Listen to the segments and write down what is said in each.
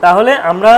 তাহলে আমরা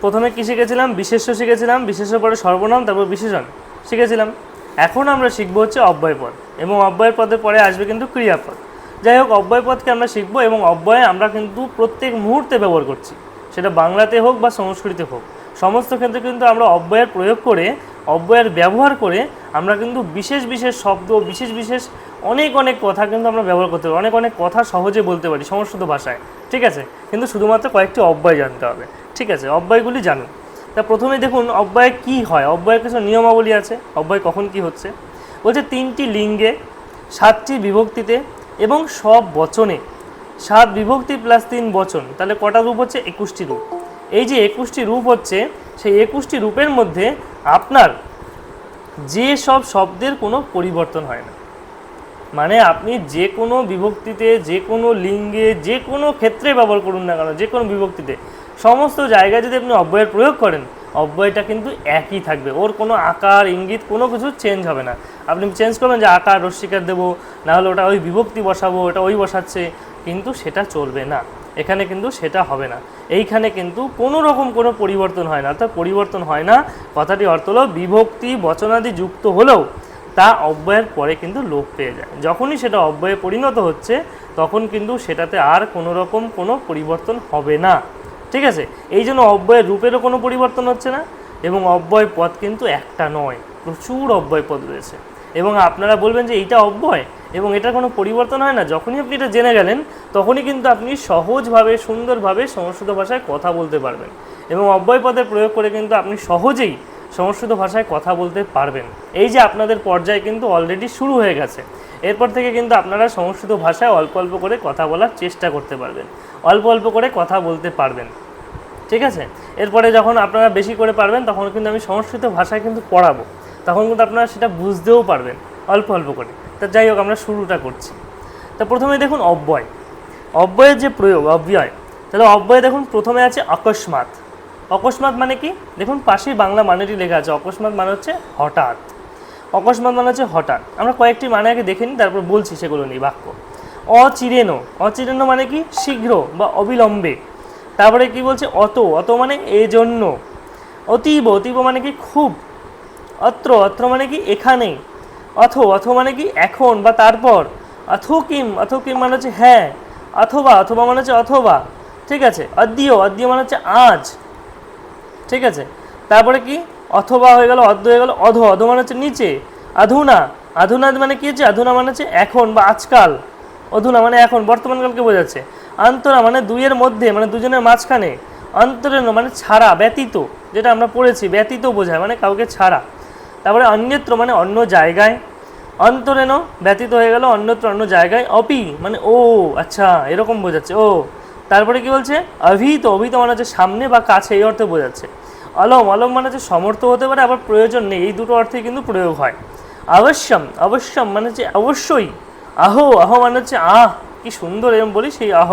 প্রথমে কী শিখেছিলাম? বিশেষ্য শিখেছিলাম, বিশেষ্য পরে সর্বনাম, তারপর বিশেষণ শিখেছিলাম। এখন আমরা শিখব হচ্ছে অব্যয় পদ এবং অব্যয়ের পদের পরে আসবে কিন্তু ক্রিয়াপদ। যাই হোক, অব্যয় পদকে আমরা শিখব এবং অব্যয়ে আমরা কিন্তু প্রত্যেক মুহূর্তে ব্যবহার করছি। সেটা বাংলাতে হোক বা সংস্কৃতে হোক। সমস্ত ক্ষেত্রে কিন্তু আমরা অব্যয়ের প্রয়োগ করে, অব্যয়ের ব্যবহার করে আমরা কিন্তু বিশেষ বিশেষ শব্দ, বিশেষ বিশেষ অনেক অনেক কথা কিন্তু আমরা ব্যবহার করতে পারি, অনেক অনেক কথা সহজে বলতে পারি সংস্কৃত ভাষায়, ঠিক আছে? কিন্তু শুধুমাত্র কয়েকটি অব্যয় জানতে হবে, ঠিক আছে? অব্যয়গুলি জানুন। তা প্রথমে দেখুন, অব্যয় কি হয়? অব্যয়ের কিছু নিয়মাবলী আছে। অব্যয় কখন কি হচ্ছে? বলছে তিনটি লিঙ্গে, সাতটি বিভক্তিতে এবং সব বচনে। সাত বিভক্তি প্লাস তিন বচন, তাহলে কটা রূপ হচ্ছে? একুশটি রূপ। এই যে একুশটি রূপ হচ্ছে, সেই একুশটি রূপের মধ্যে আপনার যে সব শব্দের কোনো পরিবর্তন হয় না। মানে আপনি যে কোনো বিভক্তিতে, যে কোনো লিঙ্গে, যে কোনো ক্ষেত্রে ব্যবহার করুন না কেন, যে কোনো বিভক্তিতে। সমস্ত জায়গায় যদি আপনি অব্যয়ের প্রয়োগ করেন, অব্যয়টা কিন্তু একই থাকবে। ওর কোনো আকার, ইঙ্গিত, কোনো কিছু চেঞ্জ হবে না। আপনি চেঞ্জ করবেন যে আকার রস্বীকার দেবো নাহলে ওটা ওই বিভক্তি বসাবো, ওটা ওই বসাচ্ছে। কিন্তু সেটা চলবে না। এখানে কিন্তু সেটা হবে না। এইখানে কিন্তু কোনো রকম কোনো পরিবর্তন হয় না। অর্থাৎ পরিবর্তন হয় না। কথাটি অর্থ হলো বিভক্তি, বচনাদি যুক্ত হলেও তা অব্যয়ের পরে কিন্তু লোপ পেয়ে যায়। যখনই সেটা অব্যয়ে পরিণত হচ্ছে, তখন কিন্তু সেটাতে আর কোনো রকম কোনো পরিবর্তন হবে না। ঠিক আছে? এই জন্য অব্যয়ের রূপেরও কোনো পরিবর্তন হচ্ছে না এবং অব্যয় পদ কিন্তু একটা নয়, প্রচুর অব্যয় পদ রয়েছে। এবং আপনারা বলবেন যে এইটা অব্যয় এবং এটার কোনো পরিবর্তন হয় না। যখনই আপনি এটা জেনে গেলেন, তখনই কিন্তু আপনি সহজভাবে, সুন্দরভাবে সংস্কৃত ভাষায় কথা বলতে পারবেন। এবং অব্যয় পদের প্রয়োগ করে কিন্তু আপনি সহজেই সংস্কৃত ভাষায় কথা বলতে পারবেন। এই যে আপনাদের পর্যায়ে কিন্তু অলরেডি শুরু হয়ে গেছে। এরপর থেকে কিন্তু আপনারা সংস্কৃত ভাষায় অল্প অল্প করে কথা বলার চেষ্টা করতে পারবেন। অল্প অল্প করে কথা বলতে পারবেন। ঠিক আছে? এরপরে যখন আপনারা বেশি করে পারবেন, তখন কিন্তু আমি সংস্কৃত ভাষায় কিন্তু পড়াবো। তখন কিন্তু আপনারা সেটা বুঝতেও পারবেন, অল্প অল্প করে। তা যাই হোক, আমরা শুরুটা করছি। তা প্রথমে দেখুন অব্যয়। অব্যয়ের যে প্রয়োগ, অব্যয়। তাহলে অব্যয় দেখুন, প্রথমে আছে অকস্মাৎ অকস্মাৎ মানে কি? দেখুন, পাশেই বাংলা মানেটি লেখা আছে, অকস্মাৎ মানে হচ্ছে হঠাৎ। অকস্মাৎ মানে হচ্ছে হঠাৎ। আমরা কয়েকটি মানে আগে দেখে নিই, তারপর বলছি সেগুলো নিয়ে, বাক্য। অচিরেনো অচিরেনো মানে কি? শীঘ্র বা অবিলম্বে। তারপরে কি বলছে? অত। অত মানে এজন্য। অতীব। অতীব মানে কি? খুব। অত্র। অত্র মানে কি? এখানে। অথ। অথ মানে কি? এখন বা তারপর। অথকিম অথকিম মানে হচ্ছে হ্যাঁ। অথবা। অথবা মানে হচ্ছে অথবা। ঠিক আছে? অদ্য অদ্য মানে হচ্ছে আজ। ঠিক আছে? তারপরে কি? অথবা হয়ে গেল অর্ধ হয়ে গেল, অধ। অধ মানে হচ্ছে নিচে। আধুনা আধুনা মানে কি হচ্ছে? আধুনা মানে হচ্ছে এখন বা আজকাল। অধুনা মানে এখন, বর্তমানকালকে বোঝাচ্ছে। আন্তরা মানে দুইয়ের মধ্যে মানে দুজনের মাঝখানে। অন্তরেণ মানে ছাড়া, ব্যতীত, যেটা আমরা পড়েছি, ব্যতীত বোঝায় মানে কাউকে ছাড়া। তারপরে অন্যত্র মানে অন্য জায়গায়। অন্তরেণ ব্যতীত হয়ে গেল, অন্যত্র অন্য জায়গায়। অপি মানে ও আচ্ছা এরকম বোঝাচ্ছে। ও তারপরে কি বলছে? অভিত অভিত মানে হচ্ছে সামনে বা কাছে, এই অর্থে বোঝাচ্ছে। অলম অলম মানে হচ্ছে সমর্থ হতে পারে, আবার প্রয়োজন নেই, এই দুটো অর্থে কিন্তু প্রয়োগ হয়। অবশ্যম অবশ্যম মানে হচ্ছে অবশ্যই। আহ আহ মানে হচ্ছে আহ, কি সুন্দর এরকম বলি সেই আহ।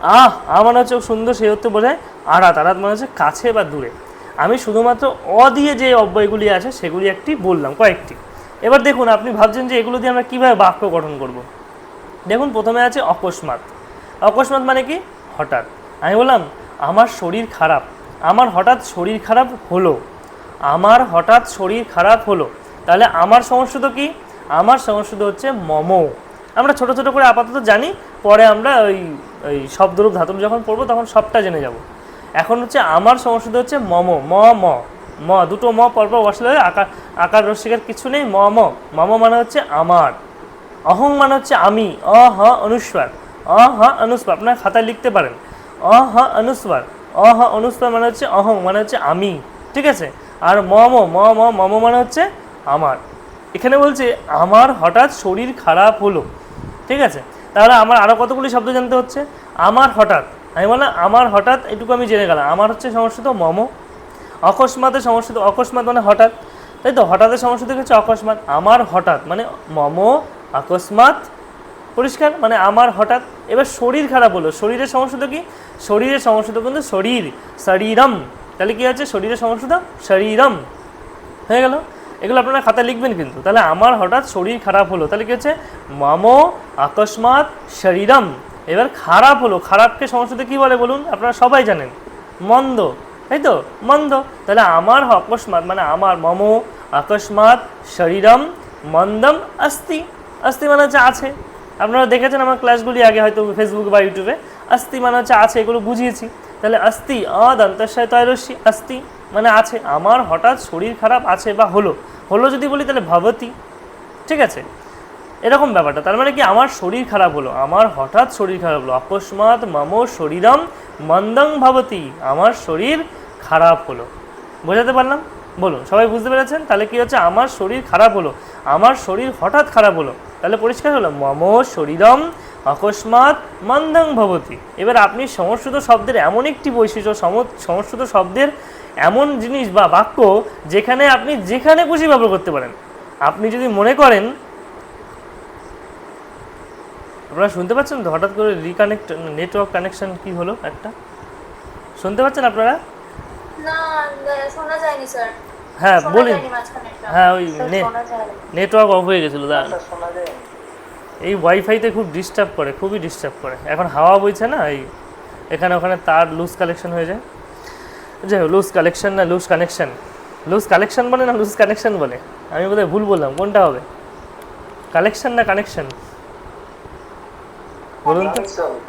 আহ আহ মানে হচ্ছে সুন্দর, সেই অর্থে বোঝায় আড়াত আড়াত মানে হচ্ছে কাছে বা দূরে। আমি শুধুমাত্র অ দিয়ে যে অব্যয়গুলি আছে, সেগুলি একটি বললাম, কয়েকটি। এবার দেখুন, আপনি ভাবছেন যে এগুলো দিয়ে আমরা কীভাবে বাক্য গঠন করব। দেখুন, প্রথমে আছে অকস্মাৎ। অকস্মাৎ মানে কি? হঠাৎ। আমি বললাম, আমার শরীর খারাপ। আমার হঠাৎ শরীর খারাপ হলো। আমার হঠাৎ শরীর খারাপ হলো। তাহলে আমার সমস্যা তো কি? আমার সমস্যা তো হচ্ছে মম। আমরা ছোট ছোট করে আপাতত জানি, পরে আমরা ওই ওই শব্দরূপ ধাতুরূপ যখন পড়ব তখন সবটা জেনে যাব। এখন হচ্ছে আমার সমস্যা হচ্ছে মম। ম ম ম, দুটো ম পরপর বসলে আকার আকার রসিকার কিছু নেই, ম ম। মম মানে হচ্ছে আমার। অহং মানে হচ্ছে আমি। অ হ অনুস্বার। অ হ অনুস্বার, আপনার খাতায় লিখতে পারেন। অ হ অনুস্বার অ হ অনুস্বার মানে হচ্ছে অহং মানে হচ্ছে আমি, ঠিক আছে? আর মম ম ম মম মানে হচ্ছে আমার। এখানে বলছে, আমার হঠাৎ শরীর খারাপ হলো, ঠিক আছে? তাহলে আমার আরও কতগুলি শব্দ জানতে হচ্ছে? আমার হঠাৎ, আমি বললাম, আমার হঠাৎ, এটুকু আমি জেনে গেলাম। আমার হচ্ছে সমস্যা তো মম। অকস্মাতের সমস্যা তো অকস্মাৎ মানে হঠাৎ। তাই তো হঠাৎের সমস্যা থেকে হচ্ছে অকস্মাৎ আমার হঠাৎ মানে মম অকস্মাৎ পরিষ্কার? মানে আমার হঠাৎ এবার শরীর খারাপ হলো। শরীরের সমস্যা তো কি? শরীরের সমস্যা তো কিন্তু শরীর, শরীরম। তাহলে কি আছে শরীরের সমস্যা তো শরীরম। হয়ে গেল? এগুলো আপনারা খাতায় লিখবেন কিন্তু। তাহলে আমার হঠাৎ শরীর খারাপ হলো। তাহলে কি হচ্ছে? মম আকস্মাৎ শরীরম। এবার খারাপ হলো। খারাপকে সমস্যাতে কি বলে বলুন? আপনারা সবাই জানেন। মন্দ। তাই তো? মন্দ। তাহলে আমার অকস্মাৎ মানে আমার মম অকস্মাৎ শরীরম মন্দম অস্তি অস্তি মানে হচ্ছে আছে। আপনারা দেখেছেন আমার ক্লাসগুলি আগে হয়তো ফেসবুক বা ইউটিউবে আস্তি মানে হচ্ছে আছে, এগুলো বুঝিয়েছি। তাহলে অস্তি অদন্তস্বয় তৈরস্যি অস্তি মানে আছে। আমার হঠাৎ শরীর খারাপ আছে বা হলো। হলো যদি বলি তাহলে ভবতী। ঠিক আছে? এরকম ব্যাপারটা। তার মানে কি আমার শরীর খারাপ হলো। আমার হঠাৎ শরীর খারাপ হলো। অকস্মাৎ মম শরীরম মন্দং ভবতি। আমার শরীর খারাপ হলো। বোঝাতে পারলাম? বলুন, সবাই বুঝতে পেরেছেন? তাহলে কি হচ্ছে? আমার শরীর খারাপ হলো। আমার শরীর হঠাৎ খারাপ হলো। তাহলে পরিষ্কার হলো। মম শরীরম অকস্মাৎ মন্দং ভবতি। এবার আপনি সংস্কৃত শব্দের এমন একটি বৈশিষ্ট্য সংস্কৃত শব্দের এমন জিনিস বা বাক্য যেখানে আপনি যেখানে খুশি ব্যবহার করতে পারেন। আপনি যদি মনে করেন, আপনারা শুনতে পাচ্ছেন তো? হঠাৎ করে রিকানেক্ট নেটওয়ার্ক কানেকশন কি হলো একটা? শুনতে পাচ্ছেন আপনারা? না শোনা যায়নি স্যার হ্যাঁ বলি হ্যাঁ ওই নেটওয়ার্ক অফ হয়ে গেছিল দাঁড়ান। এই ওয়াইফাইতে খুব ডিস্টার্ব করে খুবই ডিস্টার্ব করে। এখন হাওয়া বইছে না এই এখানে ওখানে তার লুজ কালেকশন হয়ে যায়। যাই হোক লুজ কালেকশন না লুজ কানেকশন লুজ কালেকশন বলে না লুজ কানেকশন বলে? আমি বোধহয় ভুল বললাম কোনটা হবে? কালেকশন না কানেকশন বলুন তো।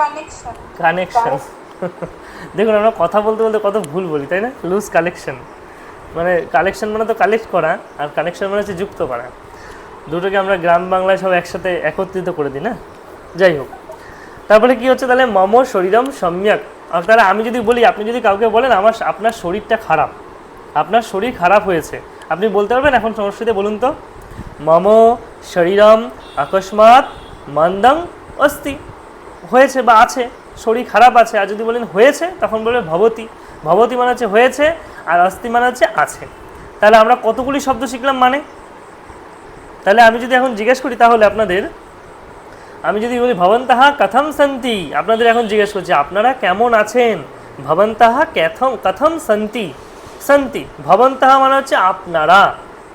কানেকশন কানেকশন দেখুন, আমরা কথা বলতে বলতে কত ভুল বলি, তাই না? লুজ কালেকশন মানে কালেকশন মানে তো কালেক্ট করা, আর কানেকশন মানে হচ্ছে যুক্ত করা। দুটোকে আমরা গ্রাম বাংলায় সব একসাথে একত্রিত করে দিই, না? যাই হোক। তারপরে কি হচ্ছে তাহলে? মম শরীরম সম্যক। তাহলে আমি যদি বলি, আপনি যদি কাউকে বলেন, আমার আপনার শরীরটা খারাপ। আপনার শরীর খারাপ হয়েছে। আপনি বলতে পারবেন এখন সংস্কৃতে বলুন তো, মম শরীরম আকস্মাৎ মন্দং অস্তি হয়েছে বা আছে? শরীর খারাপ আছে, আর যদি বলেন হয়েছে, তখন বলবে ভবতী। ভবতী মানে হচ্ছে হয়েছে, আর অস্থি মানে হচ্ছে আছে। তাহলে আমরা কতগুলি শব্দ শিখলাম মানে? তাহলে আমি যদি এখন জিজ্ঞেস করি তাহলে আপনাদের, আমি যদি বলি ভবন্তাহা কথম সন্তি, আপনাদের এখন জিজ্ঞেস করছি, আপনারা কেমন আছেন? ভবন্তাহা কথম কথম সন্তি। সন্তি ভবন্তাহা মানে হচ্ছে আপনারা।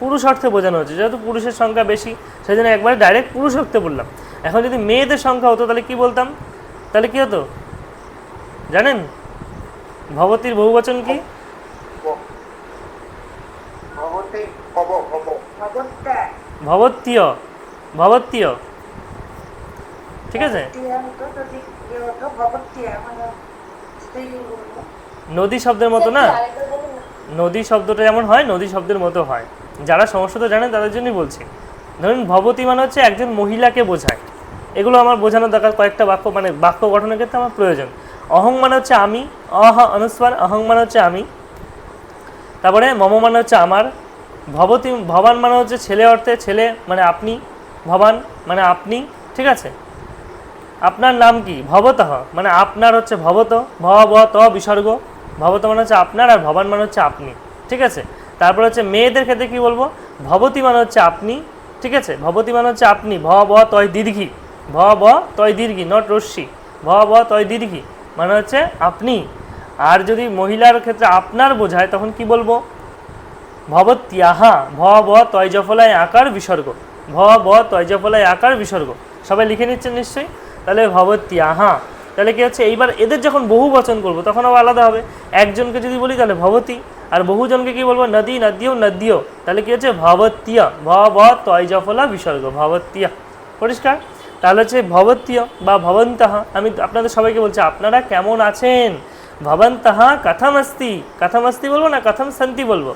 পুরুষ অর্থে বোঝানো হচ্ছে, যেহেতু পুরুষের সংখ্যা বেশি সেই জন্য একবারে ডাইরেক্ট পুরুষ অর্থে বললাম। এখন যদি মেয়েদের সংখ্যা হতো তাহলে কি বলতাম? তাহলে কি হতো? জানেন? ভবতীর বহুবচন কি? ভবতী ভব ভব ভগবত্যা ভবত্তীয় ভবত্তীয় ঠিক আছে? নদী শব্দের মতো না। নদী শব্দটা যেমন হয় নদী শব্দের মতো হয়। যারা সংস্কৃত জানেন তাদের জন্যই বলছি। ধরুন ভবতী মানে হচ্ছে একজন মহিলাকে বোঝায়। এগুলো আমার বোঝানোর দরকার কয়েকটা বাক্য মানে বাক্য গঠনের ক্ষেত্রে আমার প্রয়োজন। অহং মানে হচ্ছে আমি, অহ অনুস্বার, অহং মানে হচ্ছে আমি। তারপরে মম মানে হচ্ছে আমার, ভবতী, ভবান মানে হচ্ছে ছেলে অর্থে ছেলে মানে আপনি, ভবান মানে আপনি, ঠিক আছে? আপনার নাম কি? ভবতঃ মানে আপনার হচ্ছে ভবত ভ ব ত বিসর্গ, ভবত মানে হচ্ছে আপনার আর ভবান মানে হচ্ছে আপনি, ঠিক আছে? তারপর হচ্ছে মেয়েদের ক্ষেত্রে কি বলব? ভবতী মানে হচ্ছে আপনি, ঠিক আছে? ভবতী মানে হচ্ছে আপনি ভ ব তয় দীর্ঘি ভ ব তয় দীর্ঘি নট রশ্মি। ভ ব তয় দীর্ঘি মানে হচ্ছে আপনি। আর যদি মহিলার ক্ষেত্রে আপনার বোঝায়, তখন কি বলব? ভবত্যাহা ভ ব তয়জফলায় আকার বিসর্গ। ভ ব তয়জফলায় আকার বিসর্গ। সবাই লিখে নিচ্ছেন নিশ্চয়ই? তাহলে ভবত্যাহা তাহলে কি হচ্ছে? এইবার এদের যখন বহু বচন করব, তখন আবার আলাদা হবে। একজনকে যদি বলি, তাহলে ভবতী। আর বহুজনকে কি বলব? নদী নদীয় নদীয় তাহলে কি হচ্ছে? ভবত্তিয়া ভ ব তয়জফলা বিসর্গ। ভবত্তিয়া পরিষ্কার? তাহলে হচ্ছে ভবতীয় বা ভবন্তাহা আমি আপনাদের সবাইকে বলছি, আপনারা কেমন আছেন? ভবন্তাহা কথম আস্তি কথম আস্তি বলব না, কথম শান্তি বলব?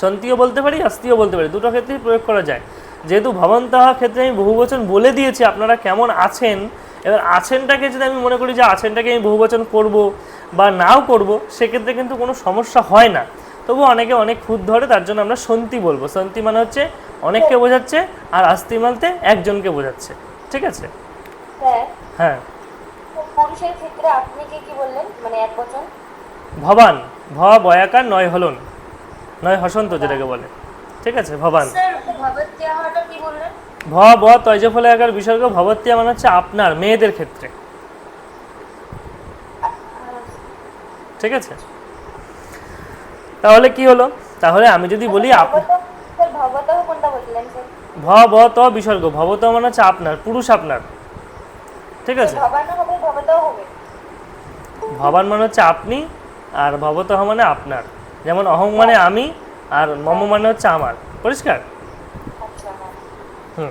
সন্তিও বলতে পারি আস্তিও বলতে পারি, দুটো ক্ষেত্রেই প্রয়োগ করা যায়। যেহেতু ভবন্তহা ক্ষেত্রে আমি বহুবচন বলে দিয়েছি, আপনারা কেমন আছেন? এবার আছেনটাকে যদি আমি মনে করি যে আছেনটাকে আমি বহুবচন করব বা নাও করব, সেক্ষেত্রে কিন্তু কোনো সমস্যা হয় না। তবু অনেকে অনেক খুদ ধরে, তার জন্য আমরা সন্তি বলব। সন্তি মানে হচ্ছে অনেককে বোঝাচ্ছে, আর আস্তি মানতে একজনকে বোঝাচ্ছে। ঠিক আছে। হ্যাঁ। পুরুষের ক্ষেত্রে আপনি কি কি বললেন? মানে এক বচন? ভবান ভ বয়াকার নয় হলন। নয় হসন্ত যেটাকে বলে। ঠিক আছে ভবান। স্যার ভগবত্যা হওয়াটা কি বললেন? ভ ব তৈজফলে আকার বিসর্গ ভবত্তিয়া মানে হচ্ছে আপনার মেয়েদের ক্ষেত্রে। ঠিক আছে। তাহলে কি হলো? তাহলে আমি যদি বলি আপ ভগবত স্যার ভগবত কোনটা বললেন স্যার? ভ ব ত বিসর্গ ভবত মানে হচ্ছে আপনার পুরুষ আপনার। ঠিক আছে? ভবানো মানে হচ্ছে আপনি আর ভবতহ মানে আপনার। যেমন অহং মানে আমি আর মম মানে হচ্ছে আমার। পরিষ্কার? আচ্ছা হ্যাঁ। হুম।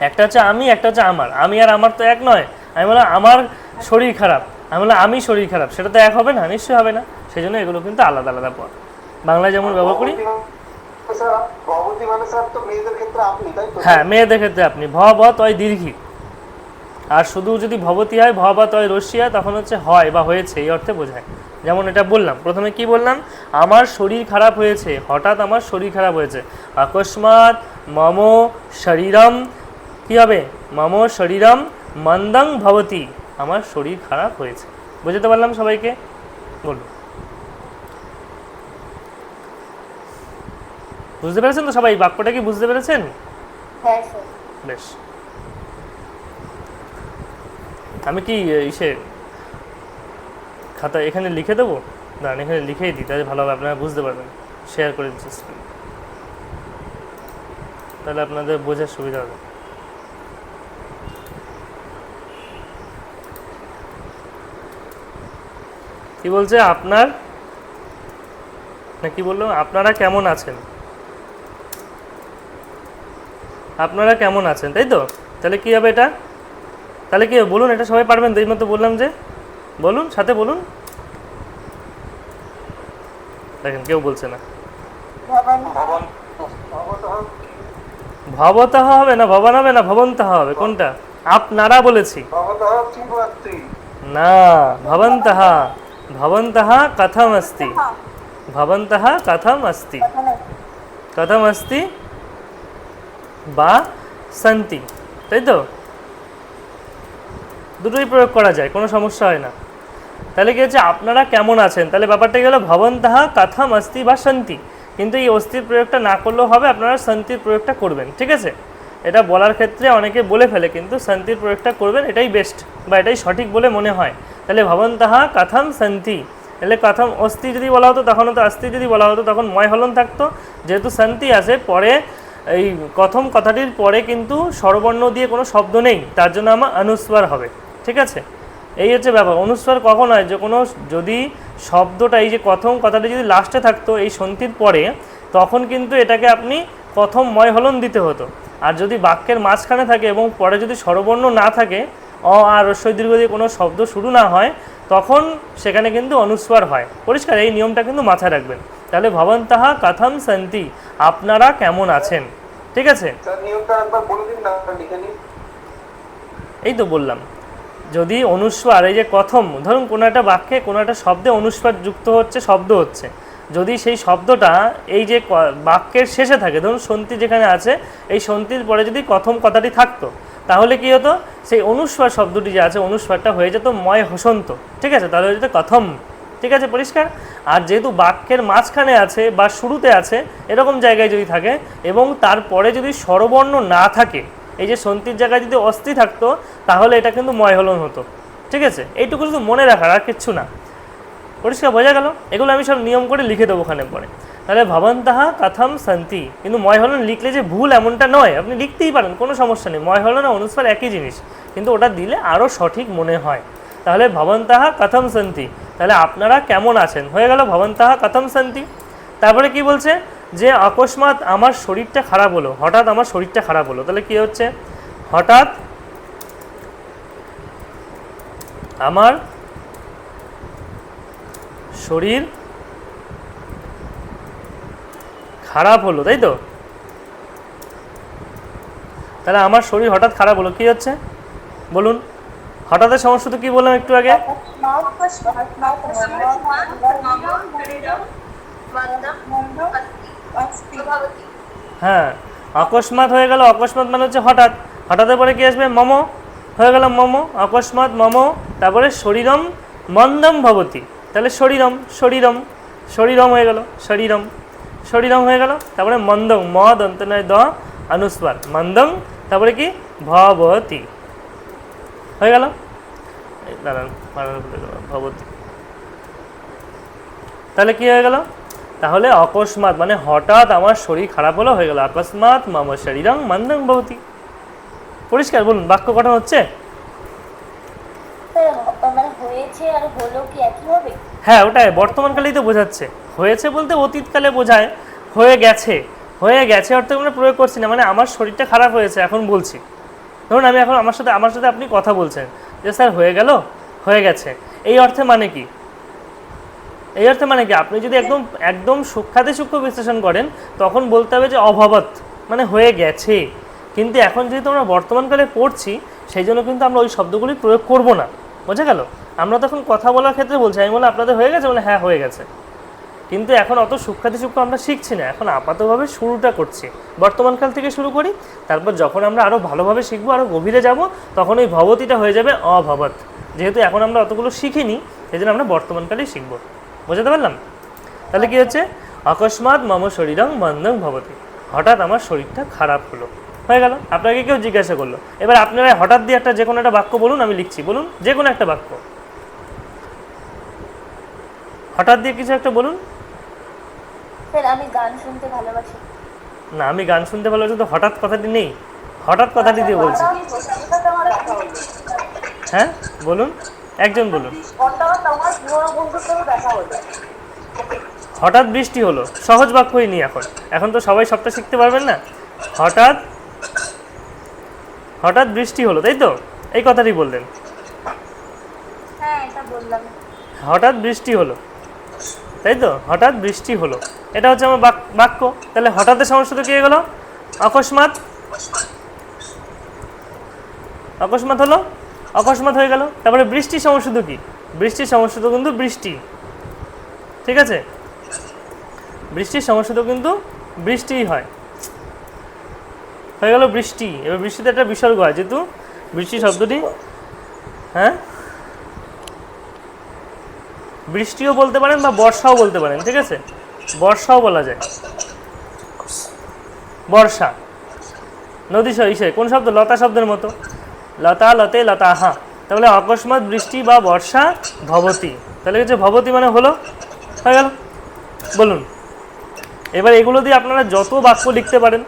একটা হচ্ছে আমি একটা হচ্ছে আমার। আমি আর আমার তো এক নয়। আমি বললাম আমার শরীর খারাপ। আমি বললাম আমি শরীর খারাপ। সেটা তো এক হবে না নিশ্চয়ই হবে না। সেই জন্য এগুলো কিন্তু আলাদা আলাদা পদ বাংলায় যেমন ব্যবহার করি হ্যাঁ মেয়েদের ক্ষেত্রে আপনি। ভ ব তয় দীর্ঘি। আর শুধু যদি ভবতী হয় ভ বা তয় রশ্মি হয় তখন হচ্ছে হয় বা হয়েছে, এই অর্থে বোঝায়। যেমন এটা বললাম। প্রথমে কি বললাম? আমার শরীর খারাপ হয়েছে। হঠাৎ আমার শরীর খারাপ হয়েছে। অকস্মাৎ মম শরীরম, কি হবে? মম শরীরম মন্দং ভবতি। আমার শরীর খারাপ হয়েছে। বুঝতে পারলাম সবাইকে? বলুন। বুঝতে পেরেছেন তো সবাই? বাক্যটা কি বুঝতে পেরেছেন? হ্যাঁ বেশ। আমি কি ইসে খাতা এখানে লিখে দেবো? দাঁড়ান এখানে লিখেই দিই তাহলে ভালোভাবে আপনারা বুঝতে পারবেন। শেয়ার করে দিচ্ছি তাহলে আপনাদের বোঝার সুবিধা হবে। কি বলছে আপনার? না কি বলল? আপনারা কেমন আছেন? আপনারা কেমন আছেন, তাই তো? তাহলে কী হবে এটা? তাহলে কী হবে? বলুন, এটা সবাই পারবেন? তো এই মতো বললাম যে, বলুন, সাথে বলুন। দেখেন, কেউ বলছে না। ভবত হবে না, ভবন হবে না, ভবন্ত হবে, কোনটা? আপনারা বলেছি। না, ভবন্তহ ভবন্তহ কথম অস্তি ভবন্তহ কথম অস্তি কথম অস্তি বা সন্তি, তাই তো? দুটোই প্রয়োগ করা যায়, কোনো সমস্যা হয় না। তাহলে কি হচ্ছে, আপনারা কেমন আছেন? তাহলে ব্যাপারটা গেল ভবন্তহ কথম অস্থি বা শান্তি কিন্তু এই অস্থির প্রয়োগটা না করলেও হবে, আপনারা শান্তির প্রয়োগটা করবেন, ঠিক আছে? এটা বলার ক্ষেত্রে অনেকে বলে ফেলে, কিন্তু শান্তির প্রয়োগটা করবেন, এটাই বেস্ট বা এটাই সঠিক বলে মনে হয়। তাহলে ভবন্তহ কথম শান্তি তাহলে কথম অস্থি যদি বলা হতো তখন হতো অস্থি যদি বলা হতো, তখন ময় হলন থাকতো। যেহেতু শান্তি আসে পরে এই কথম কথাটির পরে কিন্তু স্বরবর্ণ দিয়ে কোনো শব্দ নেই, তার জন্য আমার অনুস্বার হবে, ঠিক আছে? এই হচ্ছে ব্যাপার, অনুস্বার কখন হয়? যে কোনো যদি শব্দটা, এই যে কথম কথাটি যদি লাস্টে থাকতো, এই সন্ধির পরে, তখন কিন্তু এটাকে আপনি প্রথম ময় হলন দিতে হতো। আর যদি বাক্যের মাঝখানে থাকে এবং পরে যদি স্বরবর্ণ না থাকে, অ আর রস্বই দীর্ঘ দিয়ে কোনো শব্দ শুরু না হয় তখন সেখানে কিন্তু অনুস্বার হয়। পরিষ্কার এই নিয়মটা কিন্তু মাথায় রাখবেন। তাহলে ভবন্তাহা কথম সন্তি আপনারা কেমন আছেন? ঠিক আছে? এই তো বললাম যদি অনুস্বার এই যে কথম ধরুন কোনো একটা বাক্যে কোনো একটা শব্দে অনুস্বার যুক্ত হচ্ছে শব্দ হচ্ছে। যদি সেই শব্দটা এই যে বাক্যের শেষে থাকে ধরুন সন্তি যেখানে আছে এই সন্তির পরে যদি কথম কথাটি থাকতো তাহলে কি হতো? সেই অনুস্বার শব্দটি যে আছে, অনুস্বারটা হয়ে যেত ময় হসন্ত। ঠিক আছে? তাহলে হয়ে যেত কথম। ঠিক আছে? পরিষ্কার? আর যেহেতু বাক্যের মাঝখানে আছে বা শুরুতে আছে, এরকম জায়গায় যদি থাকে এবং তারপরে যদি স্বরবর্ণ না থাকে, এই যে সন্তির জায়গায় যদি অস্থি থাকতো, তাহলে এটা কিন্তু ময় হলন হতো। ঠিক আছে? এইটুকু শুধু মনে রাখার আর কিচ্ছু না। পরিষ্কার? বোঝা গেল? এগুলো আমি সব নিয়ম করে লিখে দেবো ওখানে পরে। তাহলে ভবন্তাহা কথম শান্তি কিন্তু ময় হলন লিখলে যে ভুল এমনটা নয়, আপনি লিখতেই পারেন, কোনো সমস্যা নেই। ময় হলন অনুস্বার একই জিনিস, কিন্তু ওটা দিলে আরও সঠিক মনে হয়। তাহলে ভবন্তাহা কথম শান্তি তাহলে আপনারা কেমন আছেন? হয়ে গেল ভবন্তাহা কথম শান্তি তারপরে কি বলছে? যে অকস্মাৎ আমার শরীরটা খারাপ হলো, হঠাৎ আমার শরীরটা খারাপ হলো, তাহলে কি হচ্ছে? হঠাৎ আমার শরীর খারাপ হলো, তাই তো? তাহলে আমার শরীর হঠাৎ খারাপ হলো, কি হচ্ছে? বলুন হঠাৎের সমস্যা তো কি বললাম একটু আগে? হ্যাঁ অকস্মাৎ হয়ে গেল, অকস্মাৎ মানে হচ্ছে হঠাৎ। হঠাৎের পরে কি আসবে? মম। হয়ে গেল মম, অকস্মাৎ মম, তারপরে শরীরম মন্দম ভবতি। তাহলে শরীরম শরীরম শরীরম হয়ে গেল, শরীরম। শরীরম হয়ে গেল তারপরে মন্দং ম দন্ত নয় দ অনুস্বার। মন্দং তারপরে কি? ভবতি। হয়ে গেল? দাঁড়ান ভবতি। তাহলে কি হয়ে গেল? তাহলে অকস্মাৎ মানে হঠাৎ আমার শরীর খারাপ হলো হয়ে গেল অকস্মাৎ মম শরীরং মন্দং ভবতি। পরিষ্কার বলুন বাক্য গঠন হচ্ছে? মানে একই হবে? হ্যাঁ ওটাই বর্তমানকালেই তো বোঝাচ্ছে। হয়েছে বলতে অতীতকালে বোঝায়, হয়ে গেছে হয়ে গেছে অর্থে আমরা প্রয়োগ করছি না মানে আমার শরীরটা খারাপ হয়েছে, এখন বলছি। ধরুন আমি এখন আমার সাথে আমার সাথে আপনি কথা বলছেন, যে স্যার হয়ে গেল, হয়ে গেছে। এই অর্থে মানে কি? এই অর্থে মানে কি? আপনি যদি একদম একদম সূক্ষাতে সূক্ষ্ম বিশ্লেষণ করেন, তখন বলতে হবে যে অভাবত মানে হয়ে গেছে। কিন্তু এখন যেহেতু আমরা বর্তমানকালে পড়ছি, সেই জন্য কিন্তু আমরা ওই শব্দগুলি প্রয়োগ করব না। বোঝা গেল? আমরা তখন কথা বলার ক্ষেত্রে বলছি, আমি বলে আপনাদের হয়ে গেছে, বলে হ্যাঁ হয়ে গেছে। কিন্তু এখন অত সূক্ষাতি সূক্ষ্ম আমরা শিখছি না। এখন আপাতভাবে শুরুটা করছি। বর্তমানকাল থেকে শুরু করি, তারপর যখন আমরা আরও ভালোভাবে শিখব আরও গভীরে যাব, তখন ওই ভবতিটা হয়ে যাবে অভবত যেহেতু এখন আমরা অতগুলো শিখিনি সেই জন্য আমরা বর্তমানকালেই শিখব। বোঝাতে পারলাম? তাহলে কি হচ্ছে? অকস্মাৎ মম শরীরং মন্দং ভবতি। হঠাৎ আমার শরীরটা খারাপ হলো। হয়ে গেল। আপনাকে কেউ জিজ্ঞাসা করল। এবার আপনারা হঠাৎ দিয়ে একটা যে কোনো একটা বাক্য বলুন, আমি লিখছি। বলুন যে কোনো একটা বাক্য। হঠাৎ দিয়ে কিছু একটা বলুন। স্যার আমি গান শুনতে ভালোবাসি। না আমি গান শুনতে ভালোবাসি তো হঠাৎ কথাটি নেই। হঠাৎ কথাটি দিয়ে বলছি। হ্যাঁ বলুন। একজন বলুন। হঠাৎ বৃষ্টি হলো। সহজ বাক্যই নি এখন। এখন তো সবাই সবটা শিখতে পারবেন না। হঠাৎ হঠাৎ বৃষ্টি হলো তাই তো? এই কথাটি বললেন। হ্যাঁ হঠাৎ বৃষ্টি হলো। তাই তো? হঠাৎ বৃষ্টি হলো। এটা হচ্ছে আমার বাক- বাক্য। তাহলে হঠাৎের সমস্যা কি গেল? অকস্মাৎ? অকস্মাৎ হলো? অকস্মাৎ হয়ে গেল। তারপরে বৃষ্টির সমস্যা তো কি? বৃষ্টির সমস্যা তো কিন্তু বৃষ্টি। ঠিক আছে? বৃষ্টির সমস্যা তো কিন্তু বৃষ্টিই হয়। হয়ে গেল বৃষ্টি। এবার বৃষ্টিতে একটা বিসর্গ হয়, যেহেতু বৃষ্টি শব্দটি হ্যাঁ? বৃষ্টিও বলতে পারেন বা বর্ষাও বলতে পারেন, ঠিক আছে? বর্ষাও বলা যায়। বর্ষা। নদী ইসে কোন শব্দ? লতা শব্দের মতো। লতা, লতে লতা হা তাহলে অকস্মাৎ বৃষ্টি বা বর্ষা, ভবতী। তাহলে হচ্ছে ভবতী মানে হলো, হয়ে গেল। বলুন। এবার এগুলো দিয়ে আপনারা যত বাক্য লিখতে পারেন,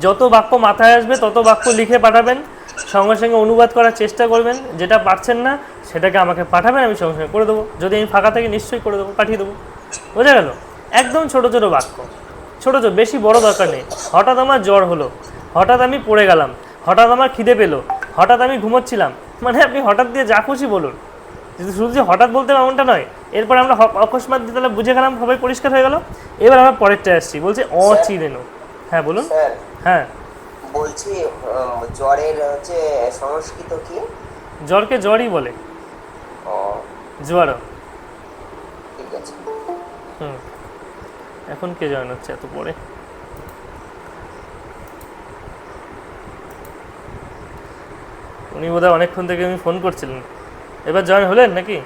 যত বাক্য মাথায় আসবে তত বাক্য লিখে পাঠাবেন, সঙ্গে সঙ্গে অনুবাদ করার চেষ্টা করবেন, যেটা পারছেন না সেটাকে আমাকে পাঠাবেন আমি সঙ্গে সঙ্গে করে দেবো। যদি আমি ফাঁকা থেকে নিশ্চয়ই করে দেবো পাঠিয়ে দেবো। বোঝা গেল? একদম ছোট ছোট বাক্য। ছোট ছোট বেশি বড় দরকার নেই। হঠাৎ আমার জ্বর হলো। হঠাৎ আমি পড়ে গেলাম। হঠাৎ আমার খিদে পেল। হঠাৎ আমি ঘুমোচ্ছিলাম। মানে আপনি হঠাৎ দিয়ে যা খুশি বলুন। শুধু যে হঠাৎ বলতে এমনটা নয়। এরপর আমরা দিয়ে তাহলে বুঝে গেলাম সবাই পরিষ্কার হয়ে গেল। এবার আমরা পরেরটা আসছি। বলছে অচিরেনো হ্যাঁ বলুন। হ্যাঁ। বলছি জ্বরের হচ্ছে সংস্কৃত কি? জ্বরকে জ্বরই বলে। জ্বরও ঠিক আছে। হুম। এখন কে জয়েন হচ্ছে এত পরে? উনি বোধহয় অনেকক্ষণ থেকে আমি ফোন করছিলেন। এবার জয়েন হলেন নাকি?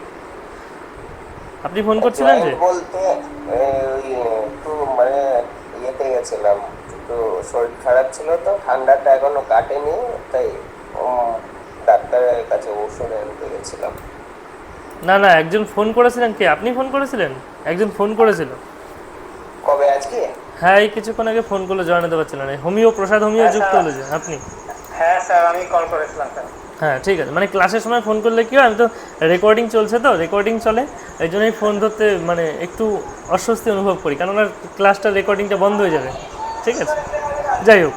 আপনি ফোন করছিলেন যে? বলতে একটু মানে ইয়েতে গেছিলাম। একটু শরীর খারাপ ছিল তো ঠান্ডাটা এখনও কাটেনি তাই ডাক্তারের কাছে ওষুধ আনতে গেছিলাম। না না একজন ফোন করেছিলেন কে? আপনি ফোন করেছিলেন? একজন ফোন করেছিল। কবে আজকে? হ্যাঁ এই কিছুক্ষণ আগে ফোন করলে জয়েন হতে পারছিলেন হোমিও প্রসাদ হোমিও যুক্ত হলো যে আপনি? হ্যাঁ স্যার আমি কল করেছিলাম স্যার। হ্যাঁ ঠিক আছে। মানে ক্লাসের সময় ফোন করলে কি হয়? আমি তো রেকর্ডিং চলছে তো রেকর্ডিং চলে। এই জন্যই ফোন ধরতে মানে একটু অস্বস্তি অনুভব করি। কেননা ক্লাসটা রেকর্ডিংটা বন্ধ হয়ে যাবে। ঠিক আছে? যাই হোক।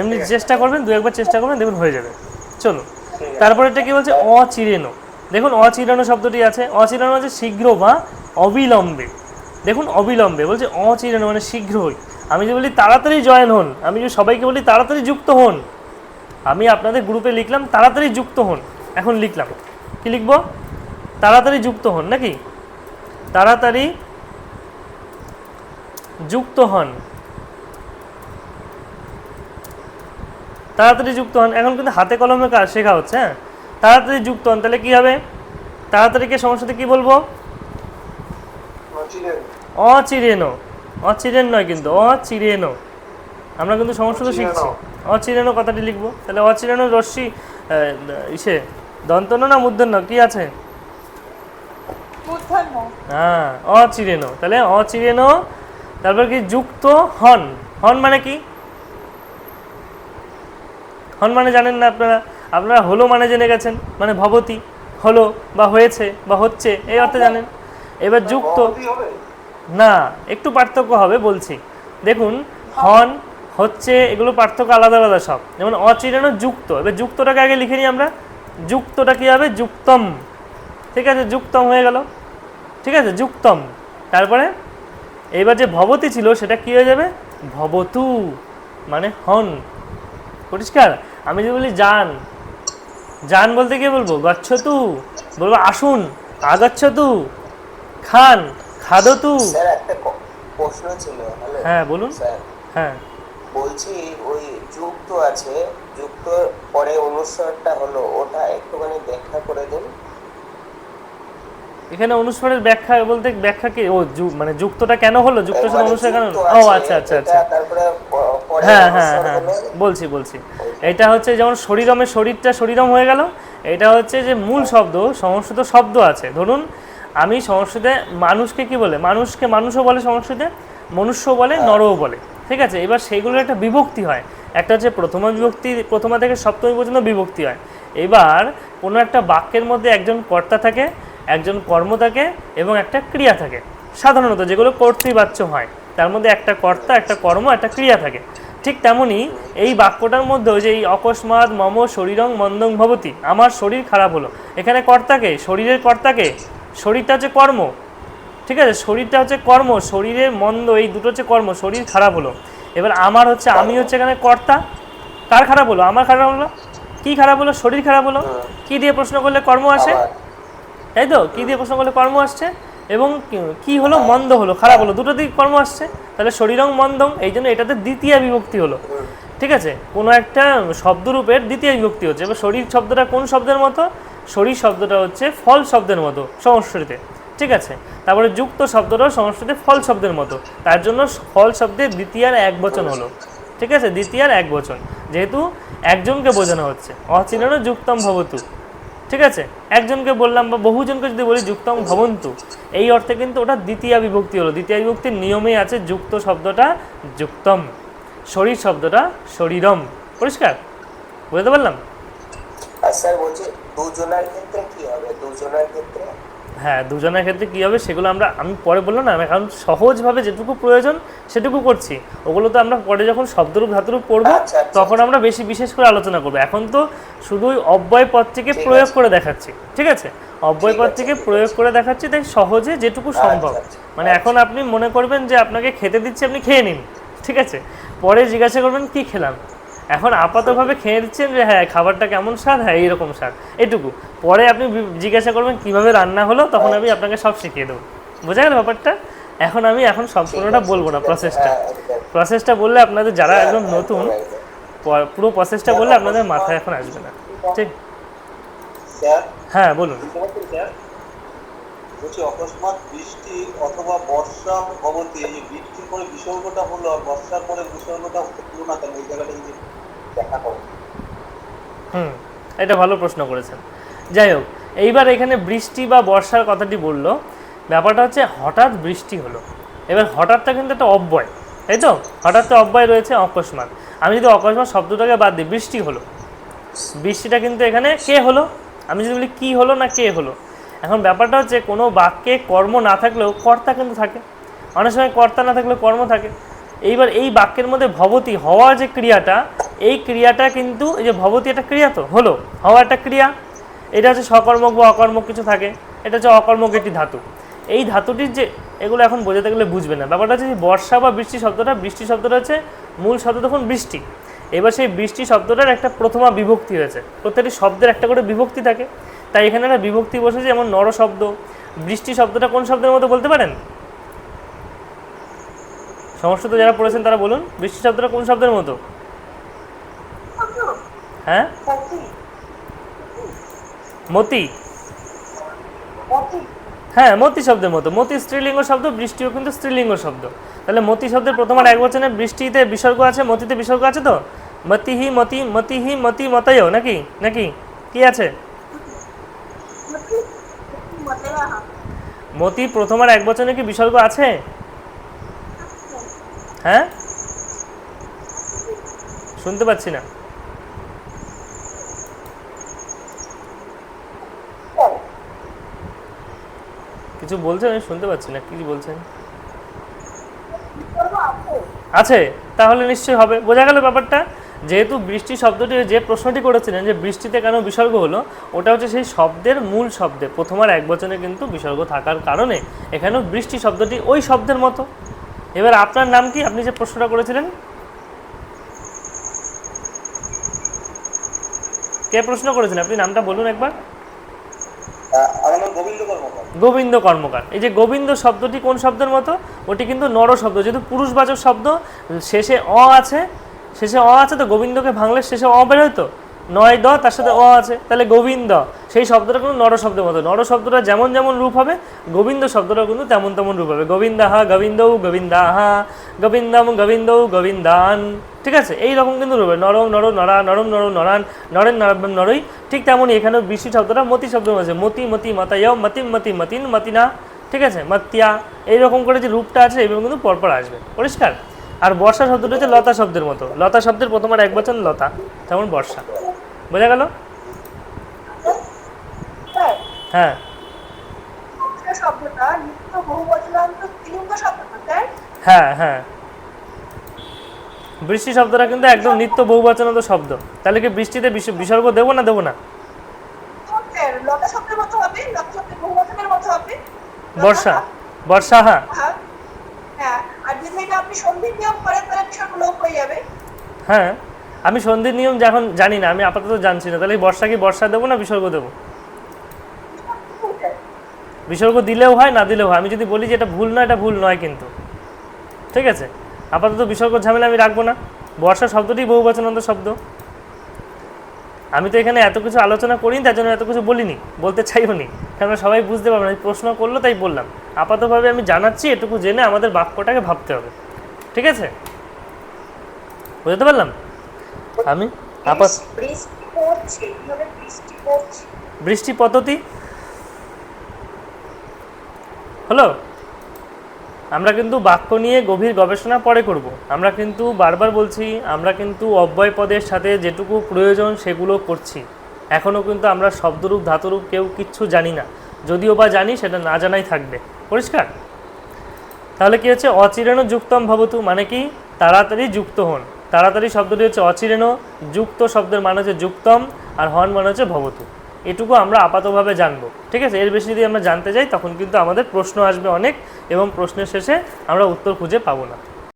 এমনি চেষ্টা করবেন দু একবার চেষ্টা করবেন দেখুন হয়ে যাবে। চলো তারপরে এটা কি বলছে? অচিরেনো দেখুন অচিরানো শব্দটি আছে। অচিরানো হচ্ছে শীঘ্র বা অবিলম্বে। দেখুন অবিলম্বে, বলছে অচিরানো মানে শীঘ্রই। আমি যদি বলি তাড়াতাড়ি জয়েন হন, আমি যদি সবাইকে বলি তাড়াতাড়ি যুক্ত হন। আমি আপনাদের গ্রুপে লিখলাম, তাড়াতাড়ি যুক্ত হন। এখন লিখলাম। কি লিখব? তাড়াতাড়ি যুক্ত হন, নাকি? তাড়াতাড়ি যুক্ত হন। তাড়াতাড়ি যুক্ত হন। এখন কিন্তু হাতে কলমে কাজ শেখা হচ্ছে হ্যাঁ? তাড়াতাড়ি যুক্ত হন তাহলে কি হবে? তাড়াতাড়িকে সমস্যাতে কি বলব? অচিরেনো। অচিরেন নয় কিন্তু অচিরেনো আমরা কিন্তু সমস্যাটা শিখছি। অচিরেনো কথাটি লিখব। তাহলে অচিরেনো রশ্মি ইসে দন্তন্য না মূর্ধন্য কি আছে? মূর্ধন্য হ্যাঁ অচিরেনো তাহলে অচিরেনো তারপর কি যুক্ত হন? হন মানে কি? হন মানে জানেন না আপনারা? আপনারা হলো মানে জেনে গেছেন মানে ভবতী হলো বা হয়েছে বা হচ্ছে এই অর্থে জানেন। এবার যুক্ত না একটু পার্থক্য হবে বলছি। দেখুন হন হচ্ছে এগুলো পার্থক্য আলাদা আলাদা সব। যেমন অচিরানো যুক্ত। এবার যুক্তটাকে আগে লিখে নিই আমরা। যুক্তটা কী হবে? যুক্তম। ঠিক আছে? যুক্তম হয়ে গেল। ঠিক আছে? যুক্তম। তারপরে এবার যে ভবতি ছিল সেটা কী হয়ে যাবে? ভবতু। মানে হন। পরিষ্কার? আমি যদি বলি যান যান বলতে কি বলব? গচ্ছতু। বলব আসুন আগচ্ছতু। খান খাদতু। স্যার একটা প্রশ্ন ছিল হ্যাঁ বলুন। স্যার হ্যাঁ। বলছি ওই যুক্ত আছে যুক্ত পরে অনুস্বরটা হলো ওটা একটুখানি ব্যাখ্যা করে দিন। এখানে অনুস্বরের ব্যাখ্যা বলতে ব্যাখ্যা কি? ও মানে যুক্তটা কেন হলো? যুক্ত সাথে অনুস্বর কেন ও আচ্ছা আচ্ছা আচ্ছা। তারপরে হ্যাঁ হ্যাঁ হ্যাঁ বলছি বলছি। এটা হচ্ছে যেমন শরীরমের শরীরটা শরীরম হয়ে গেল এটা হচ্ছে যে মূল শব্দ সংস্কৃত শব্দ আছে। ধরুন আমি সংস্কৃতে মানুষকে কি বলে? মানুষকে মানুষও বলে সংস্কৃতে মনুষ্য বলে নরও বলে। ঠিক আছে? এবার সেইগুলোর একটা বিভক্তি হয়। একটা হচ্ছে প্রথমা বিভক্তি প্রথমা থেকে সপ্তমী পর্যন্ত বিভক্তি হয়। এবার কোনো একটা বাক্যের মধ্যে একজন কর্তা থাকে একজন কর্ম থাকে এবং একটা ক্রিয়া থাকে। সাধারণত যেগুলো কর্তৃবাচ্য হয় তার মধ্যে একটা কর্তা একটা কর্ম একটা ক্রিয়া থাকে। ঠিক তেমনই এই বাক্যটার মধ্যেও যে এই অকস্মাৎ মম শরীরং মন্দং ভবতি আমার শরীর খারাপ হলো। এখানে কর্তাকে শরীরের কর্তাকে শরীরটা হচ্ছে কর্ম। ঠিক আছে? শরীরটা হচ্ছে কর্ম শরীরের মন্দ এই দুটো হচ্ছে কর্ম শরীর খারাপ হলো। এবার আমার হচ্ছে আমি হচ্ছে এখানে কর্তা। কার খারাপ হলো? আমার খারাপ হলো? কি খারাপ হলো? শরীর খারাপ হলো? কি দিয়ে প্রশ্ন করলে কর্ম আসে? তাই তো? কি দিয়ে প্রশ্ন করলে কর্ম আসছে? এবং কি- হলো? মন্দ হলো, খারাপ হলো, দুটো দিক কর্ম আসছে। তাহলে শরীরং মন্দং, এই জন্য এটাতে দ্বিতীয় বিভক্তি হলো। ঠিক আছে? কোনো একটা শব্দরূপের দ্বিতীয় বিভক্তি হচ্ছে। এবার শরীর শব্দটা কোন শব্দের মতো? শরীর শব্দটা হচ্ছে ফল শব্দের মতো সংস্কৃতে ঠিক আছে? তারপরে যুক্ত শব্দটাও সংস্কৃতে ফল শব্দের মতো। তার জন্য ফল শব্দের দ্বিতীয়ার এক বচন হলো। ঠিক আছে? দ্বিতীয়ার এক বচন। যেহেতু একজনকে বোঝানো হচ্ছে। অচিরানো যুক্তম ভবতু। ঠিক আছে? একজনকে বললাম বা বহুজনকে যদি বলি যুক্তম ভবন্তু, এই অর্থে কিন্তু ওটা দ্বিতীয় বিভক্তি হলো। দ্বিতীয় বিভক্তির নিয়মেই আছে যুক্ত শব্দটা যুক্তম শরীর শব্দটা শরীরম পরিষ্কার? বুঝতে পারলাম? স্যার বলছি, দুজনের ক্ষেত্রে কি হবে? দুজনের ক্ষেত্রে হ্যাঁ দুজনের ক্ষেত্রে কী হবে সেগুলো আমরা আমি পরে বললাম না আমি এখন সহজভাবে যেটুকু প্রয়োজন সেটুকু করছি। ওগুলো তো আমরা পরে যখন শব্দরূপ ধাতুরূপ পড়ব আচ্ছা, আচ্ছা, তখন আমরা বেশি বিশেষ করে আলোচনা করব। এখন তো শুধুই অব্যয় পদটিকে প্রয়োগ করে দেখাচ্ছি ঠিক আছে? অব্যয় পদটিকে প্রয়োগ করে দেখাচ্ছি তাই সহজে যেটুকু সম্ভব। আচ্ছা, মানে এখন আপনি মনে করবেন যে আপনাকে খেতে দিচ্ছি আপনি খেয়ে নিন ঠিক আছে? পরে জিজ্ঞাসা করবেন কি খেলাম? এখন আপাতভাবে খেয়ে দিচ্ছেন যে হ্যাঁ খাবারটা কেমন স্বাদ? হ্যাঁ এইরকম স্বাদ। এটুকু। পরে আপনি জিজ্ঞাসা করবেন কীভাবে রান্না হলো তখন আমি আপনাকে সব শিখিয়ে দেবো। বোঝা গেল ব্যাপারটা? এখন আমি এখন সম্পূর্ণটা বলব না প্রসেসটা প্রসেসটা বললে আপনাদের যারা একদম নতুন পুরো প্রসেসটা বললে আপনাদের মাথায় এখন আসবে না। ঠিক? হ্যাঁ বলুন। বুঝতে পারছেন স্যার? বলছি অকস্মাৎ বৃষ্টি অথবা বর্ষা ভবতি এই বৃষ্টির পরে বিসর্গটা হলো আর বর্ষার পরে বিসর্গটা হলো না কেন এই জায়গাটা যদি দেখা হুম, এটা ভালো প্রশ্ন করেছেন। যাই হোক, এইবার এখানে বৃষ্টি বা বর্ষার কথাটি বলল। ব্যাপারটা হচ্ছে হঠাৎ বৃষ্টি হলো। এবার হঠাৎটা কিন্তু একটা অব্যয়, তাই তো? হঠাৎ তো অব্যয় রয়েছে, অকস্মাৎ। আমি যদি অকস্মাৎ শব্দটাকে বাদ দিই, বৃষ্টি হলো। বৃষ্টিটা কিন্তু এখানে কে হলো? আমি যদি বলি কি হলো না কে হলো? এখন ব্যাপারটা হচ্ছে কোনো বাক্যে কর্ম না থাকলেও কর্তা কিন্তু থাকে। অনেক সময় কর্তা না থাকলেও কর্ম থাকে। এইবার এই বাক্যের মধ্যে ভবতী, হওয়া যে ক্রিয়াটা, এই ক্রিয়াটা কিন্তু এই যে ভবতী একটা ক্রিয়া তো, হলো, হওয়া একটা ক্রিয়া। এটা হচ্ছে সকর্মক বা অকর্মক কিছু থাকে, এটা হচ্ছে অকর্মক একটি ধাতু। এই ধাতুটির যে, এগুলো এখন বোঝাতে গেলে বুঝবে না। ব্যাপারটা হচ্ছে বর্ষা বা বৃষ্টি শব্দটা বৃষ্টি শব্দটা হচ্ছে মূল শব্দ তখন বৃষ্টি। এবার সেই বৃষ্টি শব্দটার একটা প্রথমা বিভক্তি হয়েছে। প্রত্যেকটি শব্দের একটা করে বিভক্তি থাকে। তাই এখানে একটা বিভক্তি বসেছে, যেমন নর শব্দ বৃষ্টি শব্দটা কোন শব্দের মতো বলতে পারেন? সংস্কৃত যারা পড়েছেন তারা বলুন, বৃষ্টি শব্দটা কোন শব্দের মতো? হ্যাঁ? মতি। হ্যাঁ মতি শব্দের মতো। মতি স্ত্রীলিঙ্গ শব্দ, বৃষ্টিও কিন্তু স্ত্রীলিঙ্গ শব্দ। তাহলে মতি শব্দের প্রথম আর এক বচনে বৃষ্টিতে বিসর্গ আছে, মতিতে বিসর্গ আছে তো? মতিহি মতি মতিহি মতি মতয়, নাকি? নাকি? কি আছে? মতি প্রথম আর এক বচনে কি বিসর্গ আছে? হ্যাঁ? শুনতে পাচ্ছি না। কিছু বলছেন? আমি শুনতে পাচ্ছি না। কি বলছেন? আছে। তাহলে নিশ্চয়ই হবে। বোঝা গেল ব্যাপারটা? যেহেতু বৃষ্টি শব্দটি যে প্রশ্নটি করেছিলেন, যে বৃষ্টিতে কেন বিসর্গ হলো, ওটা হচ্ছে সেই শব্দের মূল শব্দে। প্রথম আর এক বচনে কিন্তু বিসর্গ থাকার কারণে এখানেও বৃষ্টি শব্দটি ওই শব্দের মতো। এবার আপনার নাম কি? আপনি যে প্রশ্নটা করেছিলেন? কে প্রশ্ন করেছিলেন আপনি নামটা বলুন একবার। গোবিন্দ কর্মকার। এই যে গোবিন্দ শব্দটি কোন শব্দের মতো? ওটি কিন্তু নর শব্দ। যেহেতু পুরুষবাচক শব্দ শেষে অ আছে শেষে অ আছে তো গোবিন্দকে ভাঙলে শেষে অ বের হতো নয় দ, তার সাথে অ আছে। তাহলে গোবিন্দ, সেই শব্দটা কিন্তু নর শব্দের মতো। নর শব্দটা যেমন যেমন রূপ হবে, গোবিন্দ শব্দটা কিন্তু তেমন তেমন রূপ হবে। গোবিন্দাহা, গোবিন্দৌ, গোবিন্দাহা, গোবিন্দম, গোবিন্দৌ, গোবিন্দান। ঠিক আছে? এই রকম কিন্তু রূপ হবে। নরম, নর, নরা, নরম, নর, নরান, নরেন নরম নরই। ঠিক তেমনই এখানেও বৃষ্টি শব্দটা মতি শব্দ আছে। মতি মতি, মাতায়, মতিম, মতি, মতিন, মতিনা। ঠিক আছে? মাতিয়া। এইরকম করে যে রূপটা আছে, এইভাবে কিন্তু পরপর আসবে। পরিষ্কার? আর বর্ষা শব্দটা হচ্ছে লতা শব্দের মতো। লতা শব্দের প্রথম আর এক বচন লতা তেমন বর্ষা। বোঝা গেল? হ্যাঁ। হ্যাঁ হ্যাঁ। বৃষ্টি শব্দটা কিন্তু একদম নিত্য বহুবচনত শব্দ। তাহলে কি বৃষ্টিতে বিস- বিসর্গ দেবো না দেবো না? হবে বর্ষা। বর্ষা হ্যাঁ। হ্যাঁ। হ্যাঁ। আর যদি আপনি সন্ধির নিয়ম করেন তাহলে বিষয়টা লোপ হয়ে যাবে। হ্যাঁ। আমি সন্ধির নিয়ম যখন জানি না, আমি আপাতত জানছি না। তাহলে বর্ষা কি বর্ষা দেবো না বিসর্গ দেবো? বিসর্গ দিলেও হয়, না দিলেও হয়। আমি যদি বলি যে এটা ভুল নয়, এটা ভুল নয় কিন্তু। ঠিক আছে? আপাতত বিসর্গ ঝামেলা আমি রাখব না। বর্ষা শব্দটি বহু বচনান্ত শব্দ। আমি তো এখানে এত কিছু আলোচনা করিনি, তার জন্য এত কিছু বলিনি, বলতে চাইও নি। কারণ সবাই বুঝতে পারবে না প্রশ্ন করল তাই বললাম। আপাতভাবে আমি জানাচ্ছি, এটুকু জেনে আমাদের বাক্যটাকে ভাবতে হবে। ঠিক আছে? বুঝতে পারলাম? আমি? আপাত বৃষ্টি পড়ছে কীভাবে বৃষ্টি পড়ছে? বৃষ্টি পদ্ধতি? হলো আমরা কিন্তু বাক্য নিয়ে গভীর গবেষণা পরে করব। আমরা কিন্তু বারবার বলছি আমরা কিন্তু অব্যয় পদের সাথে যেটুকু প্রয়োজন সেগুলো করছি। এখনও কিন্তু আমরা শব্দরূপ ধাতুরূপ কেউ কিচ্ছু জানি না। যদিও বা জানি সেটা না জানাই থাকবে। পরিষ্কার? তাহলে কি হচ্ছে? অচিরেণ যুক্তম ভবতু মানে কি? তাড়াতাড়ি যুক্ত হন। তাড়াতাড়ি শব্দটি হচ্ছে অচিরেণ, যুক্ত শব্দের মানে হচ্ছে যুক্তম, আর হন মানে হচ্ছে ভবতু। এটুকু আমরা আপাতভাবে জানব, ঠিক আছে? এর বেশি যদি আমরা জানতে যাই, তখন কিন্তু আমাদের প্রশ্ন আসবে অনেক এবং প্রশ্নের শেষে আমরা উত্তর খুঁজে পাবো না।